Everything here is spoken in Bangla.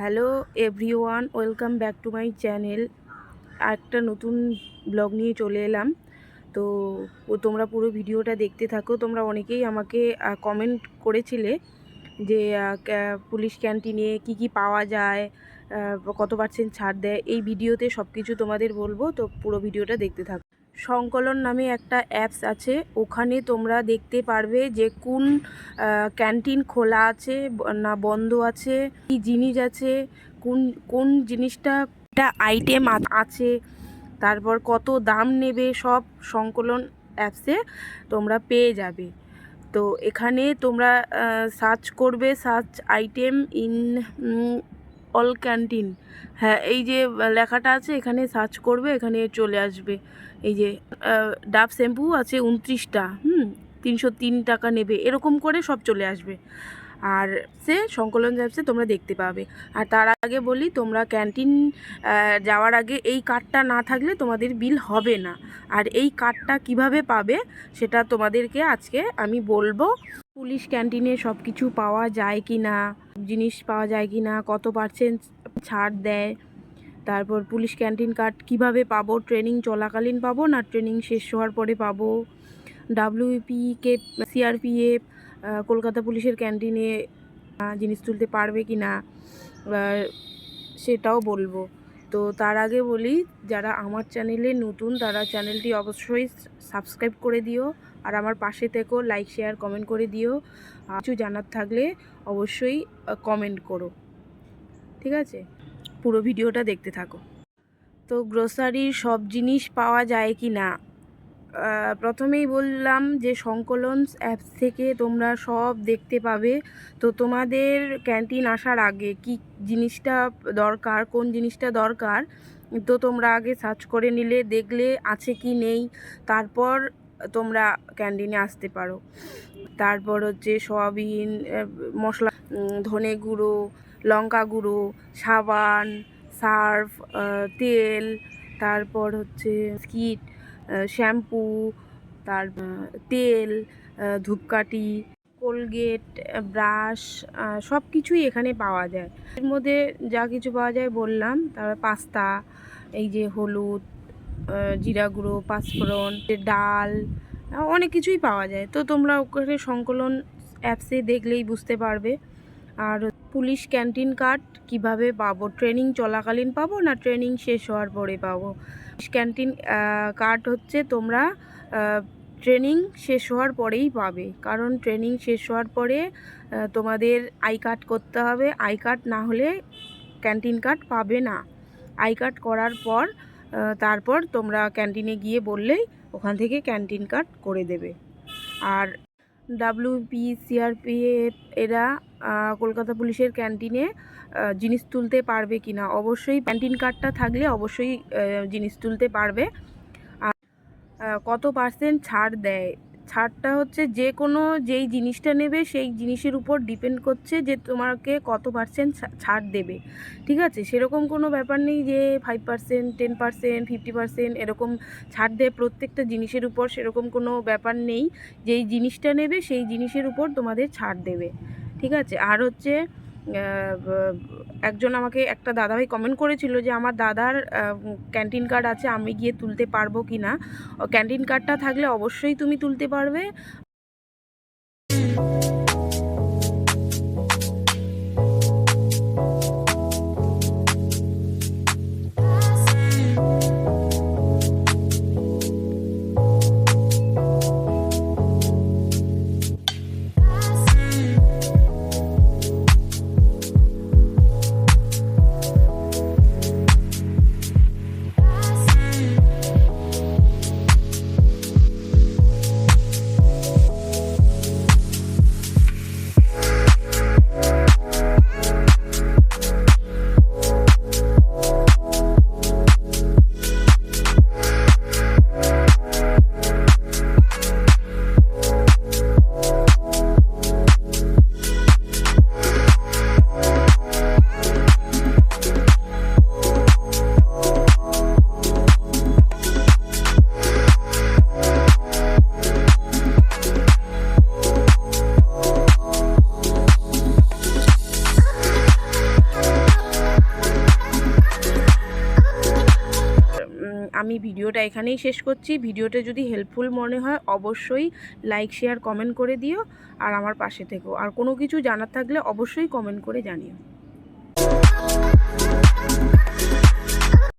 Hello everyone, welcome back to my channel. একটা নতুন ব্লগ নিয়ে চলে এলাম। তো তোমরা পুরো ভিডিওটা দেখতে থাকো। তোমরা অনেকেই আমাকে কমেন্ট করেছিলে যে পুলিশ ক্যান্টিনে কি কি পাওয়া যায় কত পার্সেন্ট ছাড় দেয়, এই ভিডিওতে সব কিছু তোমাদের বলব। তো পুরো ভিডিওটা দেখতে থাকো। সংকলন নামে একটা অ্যাপস আছে। ওখানে তোমরা দেখতে পারবে যে কোন ক্যান্টিন খোলা আছে না বন্ধ আছে, কি জিনিস আছে, কোন কোন জিনিসটা একটা আইটেম আছে, তারপর কত দাম নেবে, সব সংকলন অ্যাপসে তোমরা পেয়ে যাবে। তো এখানে তোমরা সার্চ করবে search item in all canteen হ্যাঁ এই যে লেখাটা আছে, এখানে সার্চ করবে, এখানে চলে আসবে। এই যে ডাব শ্যাম্পু আছে উনত্রিশটা, হুম, তিনশো তিন টাকা নেবে, এরকম করে সব চলে আসবে। আর সে সংকলন অ্যাপসে তোমরা দেখতে পাবে। আর তার আগে বলি, তোমরা ক্যান্টিন যাওয়ার আগে এই কার্ডটা না থাকলে তোমাদের বিল হবে না। আর এই কার্ডটা কীভাবে পাবে সেটা তোমাদেরকে আজকে আমি বলব। পুলিশ ক্যান্টিনে সব কিছু পাওয়া যায় কি না জিনিস পাওয়া যায় কি না কত পার্সেন্ট ছাড় দেয়, তারপর পুলিশ ক্যান্টিন কার্ড কীভাবে পাবো ট্রেনিং চলাকালীন পাবো না ট্রেনিং শেষ হওয়ার পরে পাবো ডাব্লিউপি কে সিআরপিএফ কলকাতা পুলিশের ক্যান্টিনে জিনিস তুলতে পারবে কি না সেটাও বলব। তো তার আগে বলি, যারা আমার চ্যানেলে নতুন, তারা চ্যানেলটি অবশ্যই সাবস্ক্রাইব করে দিও। আর আমার পাশে থেকেও লাইক, শেয়ার, কমেন্ট করে দিও। কিছু জানার থাকলে অবশ্যই কমেন্ট করো। ঠিক আছে? পুরো ভিডিওটা দেখতে থাকো। তো গ্রোসারির সব জিনিস পাওয়া যায় কি না? প্রথমেই বললাম যে সংকলন অ্যাপস থেকে তোমরা সব দেখতে পাবে। তো তোমাদের ক্যান্টিন আসার আগে কি জিনিসটা দরকার, কোন জিনিসটা দরকার, তো তোমরা আগে সার্চ করে নিলে, দেখলে আছে কি নেই, তারপর তোমরা ক্যান্টিনে আসতে পারো। তারপর হচ্ছে সয়াবিন মশলা ধনে গুঁড়ো, লঙ্কা গুঁড়ো, সাবান, সার্ফ তেল, তারপর হচ্ছে স্কিট শ্যাম্পু, তার তেল ধূপকাঠি, কোলগেট ব্রাশ সব কিছুই এখানে পাওয়া যায়। এর মধ্যে যা কিছু পাওয়া যায় বললাম, তারপর পাস্তা, এই যে হলুদ জিরা গুঁড়ো, পাঁচফোড়ন, ডাল অনেক কিছুই পাওয়া যায়। তো তোমরা ওখানে সংকলন অ্যাপসে দেখলেই বুঝতে পারবে। আর পুলিশ ক্যান্টিন কার্ড, কীভাবে পাবো? ট্রেনিং চলাকালীন পাবো না ট্রেনিং শেষ হওয়ার পরে পাবো? পুলিশ ক্যান্টিন কার্ড হচ্ছে তোমরা ট্রেনিং শেষ হওয়ার পরেই পাবে। কারণ ট্রেনিং শেষ হওয়ার পরে তোমাদের আই কার্ড করতে হবে। আই কার্ড না হলে ক্যান্টিন কার্ড পাবে না। আই কার্ড করার পর তারপর তোমরা ক্যান্টিনে গিয়ে বললেই ওখান থেকে ক্যান্টিন কার্ড করে দেবে। আর ডাব্লিউপি সিআরপিএফ এরা কলকাতা পুলিশের ক্যান্টিনে জিনিস তুলতে পারবে কি না অবশ্যই ক্যান্টিন কার্ডটা থাকলে অবশ্যই জিনিস তুলতে পারবে। আর কত পার্সেন্ট ছাড় দেয়? ছাড়টা হচ্ছে যে কোনো যেই জিনিসটা নেবে সেই জিনিসের উপর ডিপেন্ড করছে যে তোমাকে কত পার্সেন্ট ছাড় দেবে। ঠিক আছে? সেরকম কোনো ব্যাপার নেই যে five percent ten percent fifty percent এরকম ছাড় দেয় প্রত্যেকটা জিনিসের উপর সেরকম কোনো ব্যাপার নেই। যেই জিনিসটা নেবে সেই জিনিসের উপর তোমাদের ছাড় দেবে। ঠিক আছে? আর হচ্ছে একজন আমাকে, একটা দাদাভাই কমেন্ট করেছিল যে আমার দাদার ক্যান্টিন কার্ড আছে, আমি গিয়ে তুলতে পারব কি না। ক্যান্টিন কার্ডটা থাকলে অবশ্যই তুমি তুলতে পারবে। আমি ভিডিওটা এখানেই শেষ করছি। ভিডিওটা যদি হেল্পফুল মনে হয়, অবশ্যই লাইক শেয়ার কমেন্ট করে দিও। আর আমার পাশে থেকো। আর কোনো কিছু জানার থাকলে অবশ্যই কমেন্ট করে জানিও।